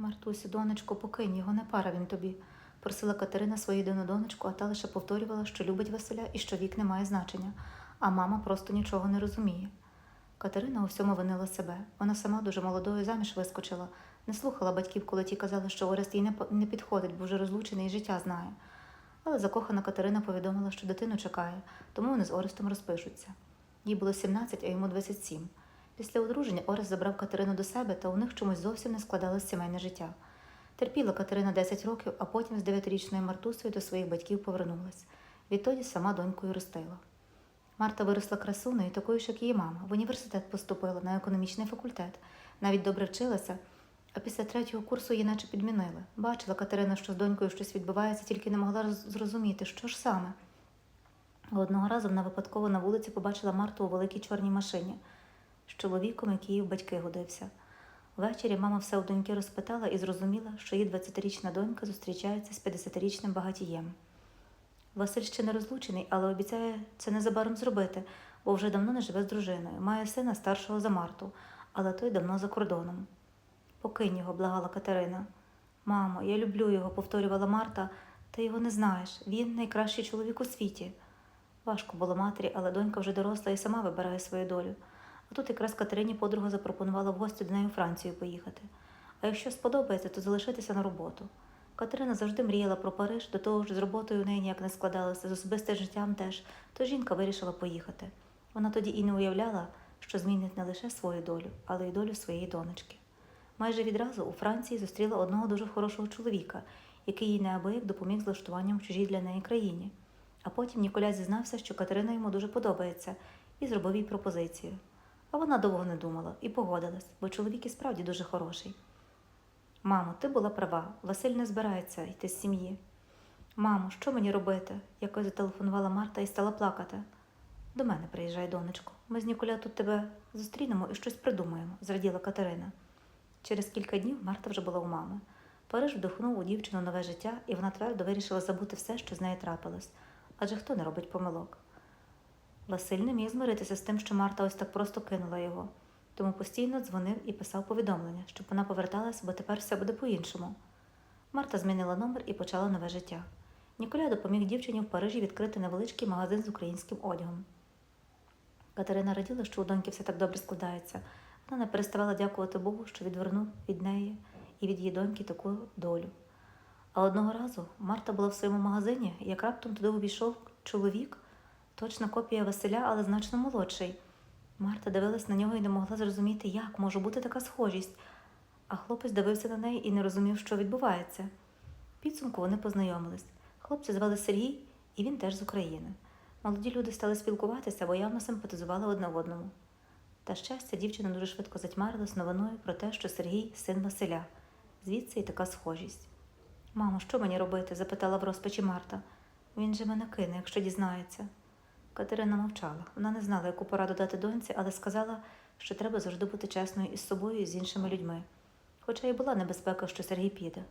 Мартусю, донечко, покинь його, не пара він тобі, просила Катерина свою єдину донечку, а та лише повторювала, що любить Василя і що вік не має значення, а мама просто нічого не розуміє. Катерина у всьому винила себе. Вона сама дуже молодою заміж вискочила, не слухала батьків, коли ті казали, що Орест їй не, підходить, бо вже розлучений і життя знає. Але закохана Катерина повідомила, що дитину чекає, тому вони з Орестом розпишуться. Їй було 17, а йому 27. Після одруження Орест забрав Катерину до себе, та у них чомусь зовсім не складалось сімейне життя. Терпіла Катерина 10 років, а потім з 9-річною Мартусею до своїх батьків повернулась. Відтоді сама донькою ростила. Марта виросла красуною, такою ж, як її мама. В університет поступила на економічний факультет. Навіть добре вчилася, а після третього курсу її наче підмінили. Бачила Катерина, що з донькою щось відбувається, тільки не могла зрозуміти, що ж саме. Одного разу вона випадково на вулиці побачила Марту у великій чорній машині з чоловіком, який в батьки годився. Ввечері мама все у доньки розпитала і зрозуміла, що її 20-річна донька зустрічається з 50-річним багатієм. Василь ще не розлучений, але обіцяє це незабаром зробити, бо вже давно не живе з дружиною. Має сина старшого за Марту, але той давно за кордоном. Покинь його, благала Катерина. Мамо, я люблю його, повторювала Марта. Ти його не знаєш. Він найкращий чоловік у світі. Важко було матері, але донька вже доросла і сама вибирає свою долю. А тут якраз Катерині подруга запропонувала в гості до неї у Францію поїхати. А якщо сподобається, то залишитися на роботу. Катерина завжди мріяла про Париж, до того ж з роботою у неї ніяк не складалося, з особистим життям теж, то жінка вирішила поїхати. Вона тоді і не уявляла, що змінить не лише свою долю, але й долю своєї донечки. Майже відразу у Франції зустріла одного дуже хорошого чоловіка, який їй неабияк допоміг з влаштуванням в чужій для неї країні. А потім Ніколя зізнався, що Катерина йому дуже подобається, і зробив їй пропозицію. А вона довго не думала і погодилась, бо чоловік і справді дуже хороший. Мамо, ти була права, Василь не збирається йти з сім'ї. Мамо, що мені робити? якось зателефонувала Марта і стала плакати. До мене приїжджай, донечко. Ми з Ніколя тут тебе зустрінемо і щось придумаємо, зраділа Катерина. Через кілька днів Марта вже була у мами. Париж вдохнув у дівчину нове життя, і вона твердо вирішила забути все, що з нею трапилось. Адже хто не робить помилок? Василь не міг змиритися з тим, що Марта ось так просто кинула його, тому постійно дзвонив і писав повідомлення, щоб вона поверталась, бо тепер все буде по-іншому. Марта змінила номер і почала нове життя. Ніколя допоміг дівчині в Парижі відкрити невеличкий магазин з українським одягом. Катерина раділа, що у доньки все так добре складається. Вона не переставала дякувати Богу, що відвернув від неї і від її доньки таку долю. А одного разу Марта була в своєму магазині, як раптом туди увійшов чоловік, точна копія Василя, але значно молодший. Марта дивилась на нього і не могла зрозуміти, як може бути така схожість. А хлопець дивився на неї і не розумів, що відбувається. Підсумку вони познайомились. Хлопця звали Сергій, і він теж з України. Молоді люди стали спілкуватися, бо явно симпатизували одне одному. Та щастя, дівчина дуже швидко затьмарилась новиною про те, що Сергій син Василя. Звідси і така схожість. Мамо, що мені робити? запитала в розпачі Марта. Він же мене кине, якщо дізнається. Катерина мовчала. Вона не знала, яку пораду дати доньці, але сказала, що треба завжди бути чесною із собою і з іншими людьми. Хоча й була небезпека, що Сергій піде.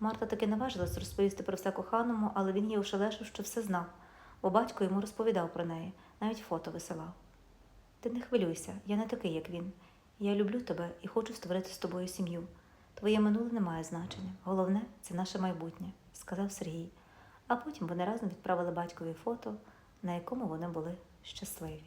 Марта таки наважилась розповісти про все коханому, але він їй ошелешив, що все знав, бо батько йому розповідав про неї, навіть фото висилав. Ти не хвилюйся, я не такий, як він. Я люблю тебе і хочу створити з тобою сім'ю. Твоє минуле не має значення. Головне це наше майбутнє, сказав Сергій. А потім вони разом відправили батькові фото, на якому вони були щасливі.